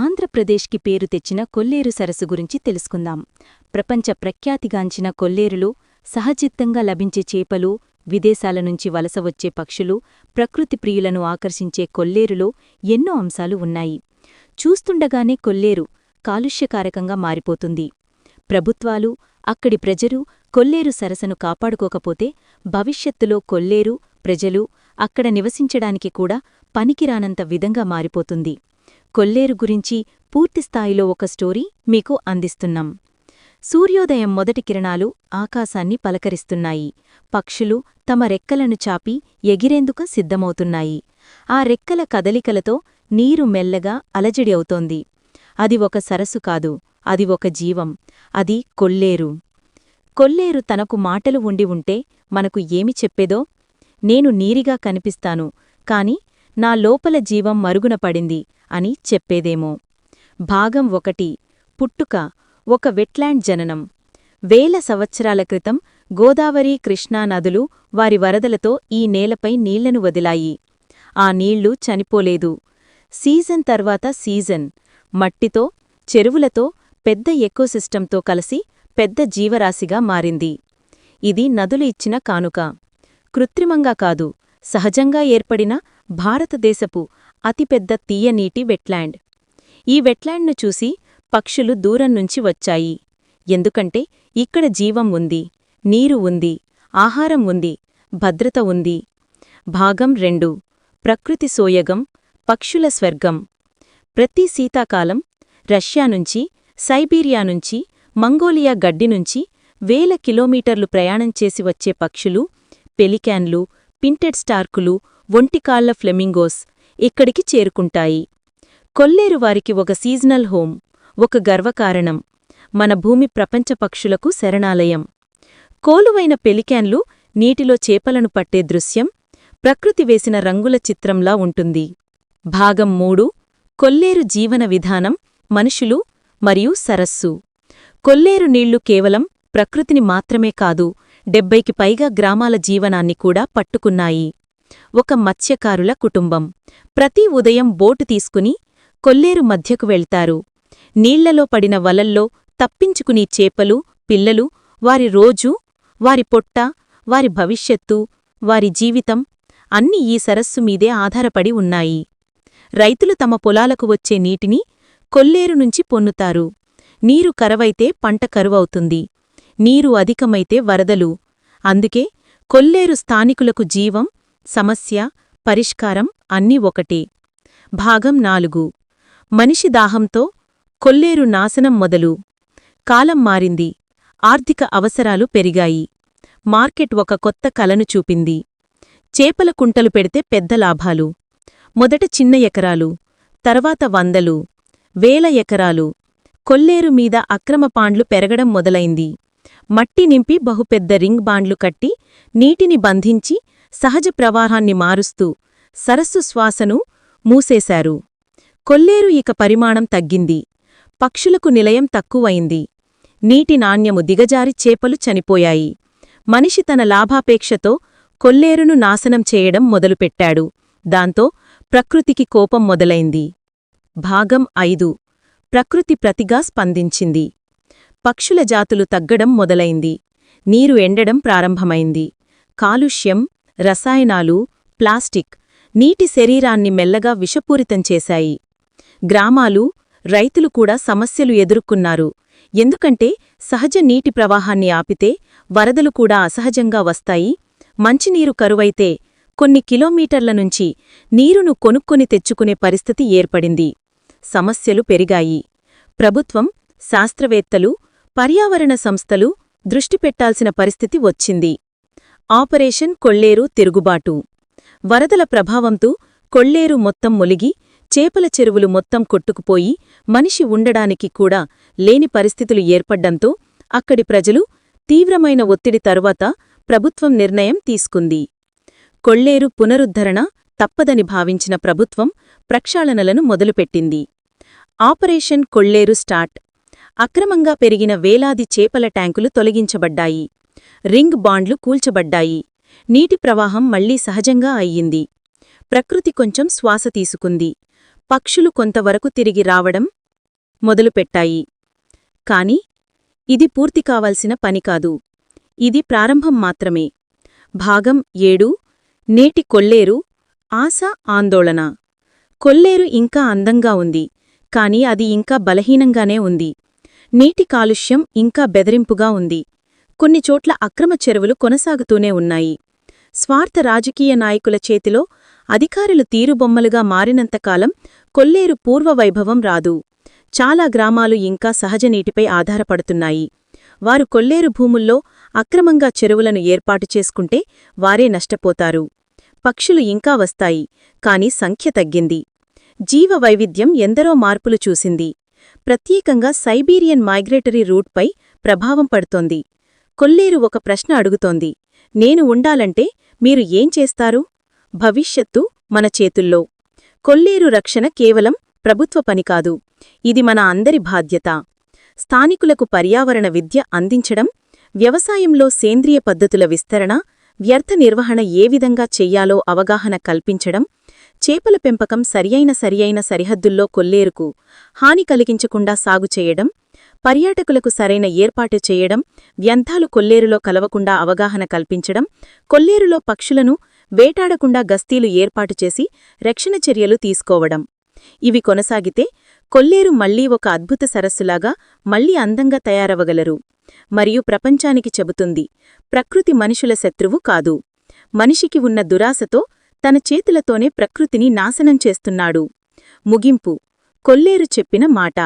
ఆంధ్రప్రదేశ్కి పేరు తెచ్చిన కొల్లేరు సరస్సు గురించి తెలుసుకుందాం. ప్రపంచ ప్రఖ్యాతిగాంచిన కొల్లేరులో సహజిత్తంగా లభించే చేపలు విదేశాల నుంచి వలస వచ్చే పక్షులు ప్రకృతి ప్రియులను ఆకర్షించే కొల్లేరులో ఎన్నో అంశాలు ఉన్నాయి. చూస్తుండగానే కొల్లేరు కాలుష్యకారకంగా మారిపోతుంది. ప్రభుత్వాలు అక్కడి ప్రజలు కొల్లేరు సరసను కాపాడుకోకపోతే భవిష్యత్తులో కొల్లేరు ప్రజలు అక్కడ నివసించడానికి కూడా పనికిరానంత విధంగా మారిపోతుంది. కొల్లేరు గురించి పూర్తిస్థాయిలో ఒక స్టోరీ మీకు అందిస్తున్నాం. సూర్యోదయం మొదటి కిరణాలు ఆకాశాన్ని పలకరిస్తున్నాయి. పక్షులు తమ రెక్కలను చాపి ఎగిరేందుకు సిద్ధమవుతున్నాయి. ఆ రెక్కల కదలికలతో నీరు మెల్లగా అలజడి అవుతోంది. అది ఒక సరస్సు కాదు అది ఒక జీవం అది కొల్లేరు. కొల్లేరు తనకు మాటలు ఉండి ఉంటే మనకు ఏమి చెప్పేదో? నేను నీరిగా కనిపిస్తాను కాని నా లోపల జీవం మరుగున పడింది అని చెప్పేదేమో. భాగం ఒకటి పుట్టుక ఒక వెట్లాండ్ జననం. వేల సంవత్సరాల క్రితం గోదావరి కృష్ణా నదులు వారి వరదలతో ఈ నేలపై నీళ్ళను వదిలాయి. ఆ నీళ్ళు చనిపోలేదు. సీజన్ తర్వాత సీజన్. మట్టితో చెరువులతో పెద్ద ఎకోసిస్టంతో కలిసి పెద్ద జీవరాశిగా మారింది. ఇది నదులు ఇచ్చిన కానుక. కృత్రిమంగా కాదు సహజంగా ఏర్పడిన భారతదేశపు అతిపెద్ద తీయనీటి వెట్లాండ్. ఈ వెట్లాండ్ను చూసి పక్షులు దూరం నుంచి వచ్చాయి. ఎందుకంటే ఇక్కడ జీవం ఉంది నీరు ఉంది ఆహారం ఉంది భద్రత ఉంది. భాగం రెండు ప్రకృతి సోయగం పక్షుల స్వర్గం. ప్రతి శీతాకాలం రష్యా నుంచి సైబీరియా నుంచి మంగోలియా గడ్డి నుంచి వేల కిలోమీటర్లు ప్రయాణం చేసి వచ్చే పక్షులు పెలికాన్లు పింటెడ్ స్టార్కులు ఒంటికాళ్ళ ఫ్లెమింగోస్ ఇక్కడికి చేరుకుంటాయి. కొల్లేరు వారికి ఒక సీజనల్ హోం ఒక గర్వకారణం మన భూమి ప్రపంచ పక్షులకు శరణాలయం. కోలువైన పెలికాన్లు నీటిలో చేపలను పట్టే దృశ్యం ప్రకృతి వేసిన రంగుల చిత్రంలా ఉంటుంది. భాగం మూడు కొల్లేరు జీవన విధానం మనుషులు మరియు సరస్సు. కొల్లేరు నీళ్ళు కేవలం ప్రకృతిని మాత్రమే కాదు డెబ్బైకి పైగా గ్రామాల జీవనాన్ని కూడా పట్టుకున్నాయి. ఒక మత్స్యకారుల కుటుంబం. ప్రతి ఉదయం బోటు తీసుకుని కొల్లేరు మధ్యకు వెళ్తారు. నీళ్ళలో పడిన వలల్లో తప్పించుకుని చేపలు పిల్లలు వారి రోజు వారి పొట్ట వారి భవిష్యత్తు వారి జీవితం అన్నీ ఈ సరస్సు మీదే ఆధారపడి ఉన్నాయి. రైతులు తమ పొలాలకు వచ్చే నీటిని కొల్లేరు నుంచి పొన్నుతారు. నీరు కరవైతే పంట కరువవుతుంది. నీరు అధికమైతే వరదలు. అందుకే కొల్లేరు స్థానికులకు జీవం సమస్య పరిష్కారం అన్నీ ఒకటే. భాగం నాలుగు. మనిషి దాహంతో కొల్లేరు నాశనం మొదలు. కాలం మారింది. ఆర్థిక అవసరాలు పెరిగాయి. మార్కెట్ ఒక కొత్త కలను చూపింది. చేపల కుంటలు పెడితే పెద్ద లాభాలు. మొదట చిన్న ఎకరాలు తర్వాత వందలు వేల ఎకరాలు. కొల్లేరు మీద అక్రమ పాండ్లు పెరగడం మొదలైంది. మట్టి నింపి బహుపెద్ద రింగ్ బాండ్లు కట్టి నీటిని బంధించి సహజ ప్రవాహాన్ని మారుస్తూ సరస్సు శ్వాసను మూసేశారు. కొల్లేరు ఇక పరిమాణం తగ్గింది. పక్షులకు నిలయం తక్కువైంది. నీటి నాణ్యము దిగజారి చేపలు చనిపోయాయి. మనిషి తన లాభాపేక్షతో కొల్లేరును నాశనం చేయడం మొదలుపెట్టాడు. దాంతో ప్రకృతికి కోపం మొదలైంది. భాగం ఐదు. ప్రకృతి ప్రతిగా స్పందించింది. పక్షుల జాతులు తగ్గడం మొదలైంది. నీరు ఎండడం ప్రారంభమైంది. కాలుష్యం రసాయనాలు ప్లాస్టిక్ నీటి శరీరాన్ని మెల్లగా విషపూరితం చేశాయి. గ్రామాలు రైతులు కూడా సమస్యలు ఎదుర్కొన్నారు. ఎందుకంటే సహజ నీటి ప్రవాహాన్ని ఆపితే వరదలు కూడా అసహజంగా వస్తాయి. మంచినీరు కరువైతే కొన్ని కిలోమీటర్ల నుంచి నీరును కొనుక్కొని తెచ్చుకునే పరిస్థితి ఏర్పడింది. సమస్యలు పెరిగాయి. ప్రభుత్వం శాస్త్రవేత్తలు పర్యావరణ సంస్థలు దృష్టి పెట్టాల్సిన పరిస్థితి వచ్చింది. ఆపరేషన్ కొల్లేరు తిరుగుబాటు. వరదల ప్రభావంతో కొల్లేరు మొత్తం ములిగి చేపల చెరువులు మొత్తం కొట్టుకుపోయి మనిషి ఉండడానికి కూడా లేని పరిస్థితులు ఏర్పడ్డంతో అక్కడి ప్రజలు తీవ్రమైన ఒత్తిడి తరువాత ప్రభుత్వం నిర్ణయం తీసుకుంది. కొల్లేరు పునరుద్ధరణ తప్పదని భావించిన ప్రభుత్వం ప్రక్షాళనలను మొదలుపెట్టింది. Operation Kolleru start. అక్రమంగా పెరిగిన వేలాది చేపల ట్యాంకులు తొలగించబడ్డాయి. రింగ్ బాండ్లు కూల్చబడ్డాయి. నీటి ప్రవాహం మళ్ళీ సహజంగా అయ్యింది. ప్రకృతి కొంచెం శ్వాస తీసుకుంది. పక్షులు కొంతవరకు తిరిగి రావడం మొదలుపెట్టాయి. కాని ఇది పూర్తి కావాల్సిన పని కాదు. ఇది ప్రారంభం మాత్రమే. భాగం ఏడు నేటి కొల్లేరు ఆశ ఆందోళన. కొల్లేరు ఇంకా అందంగా ఉంది కాని అది ఇంకా బలహీనంగానే ఉంది. నీటి కాలుష్యం ఇంకా బెదిరింపుగా ఉంది. కొన్ని చోట్ల అక్రమ చెరువులు కొనసాగుతూనే ఉన్నాయి. స్వార్థ రాజకీయ నాయకుల చేతిలో అధికారులు తీరుబొమ్మలుగా మారినంతకాలం కొల్లేరు పూర్వవైభవం రాదు. చాలా గ్రామాలు ఇంకా సహజ నీటిపై ఆధారపడుతున్నాయి. వారు కొల్లేరు భూముల్లో అక్రమంగా చెరువులను ఏర్పాటు చేసుకుంటే వారే నష్టపోతారు. పక్షులు ఇంకా వస్తాయి కాని సంఖ్య తగ్గింది. జీవ వైవిధ్యం ఎందరో మార్పులు చూసింది. ప్రత్యేకంగా సైబీరియన్ మైగ్రేటరీ రూట్పై ప్రభావం పడుతోంది. కొల్లేరు ఒక ప్రశ్న అడుగుతోంది. నేను ఉండాలంటే మీరు ఏం చేస్తారు? భవిష్యత్తు మన చేతుల్లో. కొల్లేరు రక్షణ కేవలం ప్రభుత్వ పని కాదు. ఇది మన అందరి బాధ్యత. స్థానికులకు పర్యావరణ విద్య అందించడం వ్యవసాయంలో సేంద్రియ పద్ధతుల విస్తరణ వ్యర్థ నిర్వహణ ఏ విధంగా చెయ్యాలో అవగాహన కల్పించడం చేపల పెంపకం సరియైన సరియైన సరిహద్దుల్లో కొల్లేరుకు హాని కలిగించకుండా సాగు చేయడం పర్యాటకులకు సరైన ఏర్పాటు చేయడం వ్యర్థాలు కొల్లేరులో కలవకుండా అవగాహన కల్పించడం కొల్లేరులో పక్షులను వేటాడకుండా గస్తీలు ఏర్పాటు చేసి రక్షణ చర్యలు తీసుకోవడం. ఇవి కొనసాగితే కొల్లేరు మళ్ళీ ఒక అద్భుత సరస్సులాగా మళ్ళీ అందంగా తయారవగలరు. మరియు ప్రపంచానికి చెబుతుంది ప్రకృతి మనుషుల శత్రువు కాదు. మనిషికి ఉన్న దురాశతో తన చేతులతోనే ప్రకృతిని నాశనం చేస్తున్నాడు. ముగింపు కొల్లేరు చెప్పిన మాట.